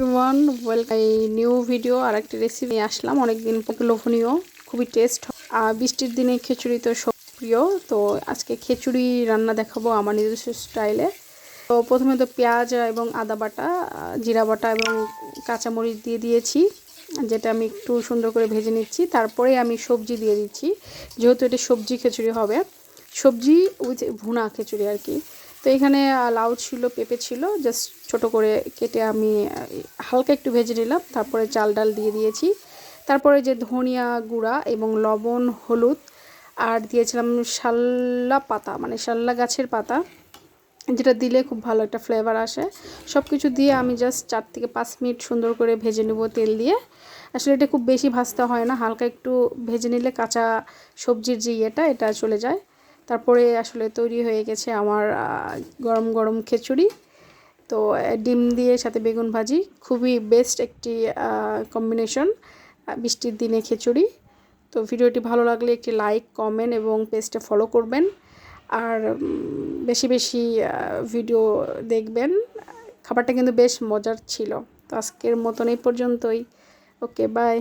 One ওয়েল এই new video আর একটা রেসিপি আসলাম, অনেকদিন লোভনীয়, খুবই টেস্ট আর বৃষ্টির দিনে খিচুড়ি তো প্রিয়, তো আজকে খিচুড়ি রান্না দেখাবো আমার নিজস্ব স্টাইলে। তো প্রথমে তো পেঁয়াজ এবং আদা বাটা, জিরা বাটা এবং কাঁচামরিচ দিয়ে দিয়েছি, যেটা আমি একটু সুন্দর করে ভেজে নিচ্ছি। তারপরে আমি সবজি দিয়ে দিচ্ছি, যেহেতু এটা সবজি খিচুড়ি হবে। সবজি উইথ ভুনা খিচুড়ি আর কি। তো এখানে লাউ ছিল, পেঁপে ছিল জাস্ট ছোট করে কেটে আমি হালকা একটু ভেজে নিলাম, তারপরে চাল ডাল দিয়ে দিয়েছি। তারপরে যে ধনিয়া গুঁড়া এবং লবণ, হলুদ, আর দিয়েছিলাম শাল্লা পাতা মানে শাল্লা গাছের পাতা, যেটা দিলে খুব ভালো একটা ফ্লেভার আসে। সব কিছু দিয়ে আমি জাস্ট চার থেকে পাঁচ মিনিট সুন্দর করে ভেজে নেব তেল দিয়ে। আসলে এটা খুব বেশি ভাজতে হয় না, হালকা একটু ভেজে নিলে কাঁচা সবজির যে ইয়েটা, এটা চলে যায়। তারপরে আসলে তৈরি হয়ে গেছে আমার গরম গরম খিচুড়ি। তো ডিম দিয়ে সাথে বেগুন ভাজি, খুবই বেস্ট একটি কম্বিনেশন বৃষ্টির দিনে খিচুড়ি। তো ভিডিওটি ভালো লাগলে একটি লাইক কমেন্ট এবং পেজটা ফলো করবেন। আর বেশি বেশি ভিডিও দেখবেন। খাবারটা কিন্তু বেশ মজার ছিল। তো আজকের মতন এই পর্যন্তই। Okay bye